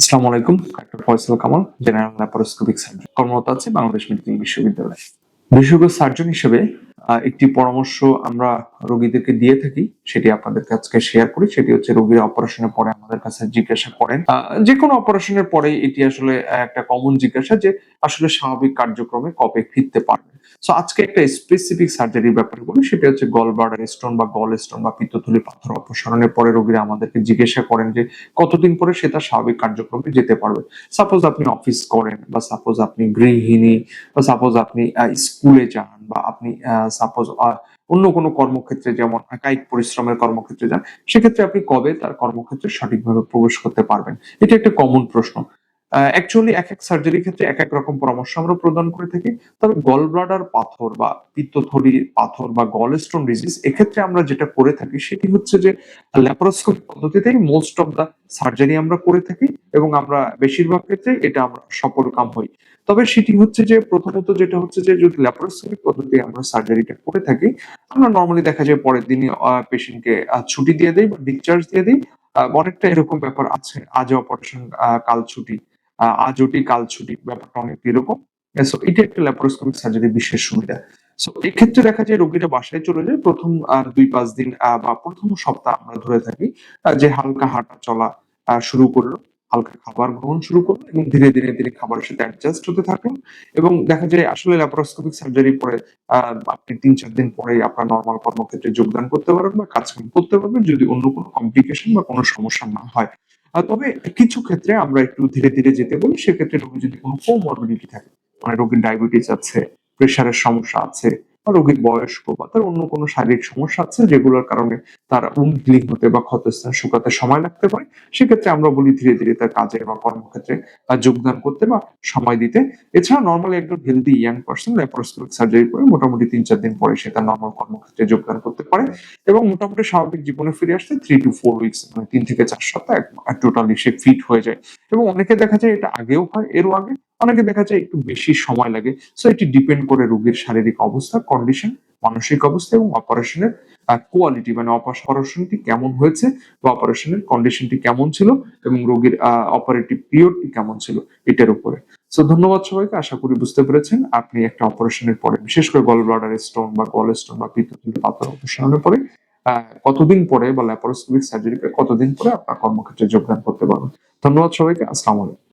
আসসালামু আলাইকুম doctor Faisal Kamal general laparoscopic surgeon কর্মরত আছে বাংলাদেশ মেডিকেল বিশ্ববিদ্যালয়ে। বিশেষজ্ঞ সার্জন হিসেবে একটি পরামর্শ আমরা রোগীদেরকে দিয়ে থাকি, সেটি আপনাদের কাছে শেয়ার করি। সেটি হচ্ছে রোগীরা অপারেশনের পরে আমাদের কাছে জিজ্ঞাসা করেন। যে কোনো অপারেশনের পরে এটি আসলে একটা কমন জিজ্ঞাসা যে আসলে স্বাভাবিক কার্যক্রমে কবে ফিরতে পারবে? সো আজকে একটা স্পেসিফিক সার্জারির ব্যাপারে বলি, সেটা হচ্ছে গল ব্লাডার স্টোন বা গল স্টোন বা পিত্তথলি পাথর অপসারণের পরে রোগীরা আমাদেরকে জিজ্ঞাসা করেন যে, কতদিন পরে সে তার স্বাভাবিক কার্যক্রমে যেতে পারবে? সাপোজ আপনি অফিস করেন বা সাপোজ আপনি গৃহিণী বা সাপোজ আপনি স্কুলে যান বা আপনি সাপোজ অন্য কোনো কর্মক্ষেত্রে যেমন কায়িক পরিশ্রমের কর্মক্ষেত্রে যান, সেক্ষেত্রে আপনি কবে তার কর্মক্ষেত্রে সঠিকভাবে প্রবেশ করতে পারবেন? এটা একটা কমন প্রশ্ন। অ্যাকচুয়ালি এক এক সার্জারির ক্ষেত্রে এক এক রকম পরামর্শ আমরা প্রদান করে থাকি। তবে গল ব্লাডার পাথর বা পিত্তথলির পাথর বা গল স্টোন ডিজিজ এক্ষেত্রে আমরা যেটা করে থাকি সেটি হচ্ছে যে ল্যাপারোস্কোপি পদ্ধতিতেই মোস্ট অফ দা সার্জারি আমরা করে থাকি এবং আমরা বেশিরভাগ ক্ষেত্রে এটা আমরা সফল কাম হই। তবে সেটি হচ্ছে যে প্রথমত যেটা হচ্ছে যে যদি ল্যাপারোস্কোপিক পদ্ধতি আমরা সার্জারিটা করে থাকি, আমরা নর্মালি দেখা যায় পরের দিনই পেশেন্টকে ছুটি দিয়ে দেই বা ডিসচার্জ দিয়ে দিই। অনেকটা এরকম ব্যাপার আছে। আজ অপারেশন কাল ছুটি। আহ, আজ ওটি কাল ছুটি ব্যাপারটা অনেক এরকম। সো এটা একটা ল্যাপারোস্কোপিক সার্জারি বিশেষ সুবিধা। সো এক্ষেত্রে দেখা যায় রোগীরা বাসায় চলে যায় প্রথম আহ, দুই পাঁচ দিন বা প্রথম সপ্তাহ আমরা ধরে থাকি যে হালকা হাঁটা চলা শুরু করল হালকা খাবার গ্রহণ শুরু করল এবং ধীরে ধীরে ধীরে খাবারের সাথে অ্যাডজাস্ট হতে থাকল এবং দেখা যায় আসলে ল্যাপারোস্কোপিক সার্জারি পরে আপনি তিন চার দিন পরে আপনার নর্মাল কর্মক্ষেত্রে যোগদান করতে পারবেন বা কাজকর্ম করতে পারবেন যদি অন্য কোনো কমপ্লিকেশন বা কোনো সমস্যা না হয়। তবে কিছু ক্ষেত্রে আমরা একটু ধীরে ধীরে যেতে বলি, সেক্ষেত্রে রোগী যদি কোনো কোমরবিডিটি থাকে মানে রোগীর ডায়াবেটিস আছে প্রেশারের সমস্যা আছে বা রোগীর বয়স্ক বা তার অন্য কোনো শারীরিক সমস্যা আছে যেগুলোর কারণে তার উন হতে বা ক্ষতস্থান শুকাতে সময় লাগতে পারে, সেক্ষেত্রে আমরা বলি ধীরে ধীরে তার কাজে বা কর্মক্ষেত্রে যোগদান করতে বা সময় দিতে। এছাড়া নর্মালি একজন healthy young person laparoscopic surgery করে মোটামুটি তিন চার দিন পরে সে তার নর্মাল কর্মক্ষেত্রে যোগদান করতে পারে এবং মোটামুটি স্বাভাবিক জীবনে ফিরে আসতে থ্রি টু ফোর উইকস মানে তিন থেকে চার সপ্তাহ টোটালি সে ফিট হয়ে যায়। এবং অনেকে দেখা যায় এটা আগেও হয়, এরও আগে অনেকে দেখা যায় একটু বেশি সময় লাগে। সো এটি ডিপেন্ড করে রোগীর শারীরিক অবস্থা কন্ডিশন মানসিক অবস্থা এবং অপারেশনের কোয়ালিটি মানে অপারেশনটি কেমন হয়েছে বা অপারেশনের কন্ডিশনটি কেমন ছিল এবং রোগীর অপারেটিভ পিরিয়ডটি কেমন ছিল এটার উপরে। সো ধন্যবাদ সবাইকে, আশা করি বুঝতে পেরেছেন। আপনি একটা অপারেশনের পরে, বিশেষ করে গল ব্লাডার স্টোন বা গল স্টোন বা পিত্তথলি পাথর অপারেশনের পরে কতদিন পরে বা ল্যাপারোস্কোপিক সার্জারি কতদিন পরে আপনার কর্মক্ষেত্রে যোগদান করতে পারবেন। ধন্যবাদ সবাইকে, আসসালামু আলাইকুম।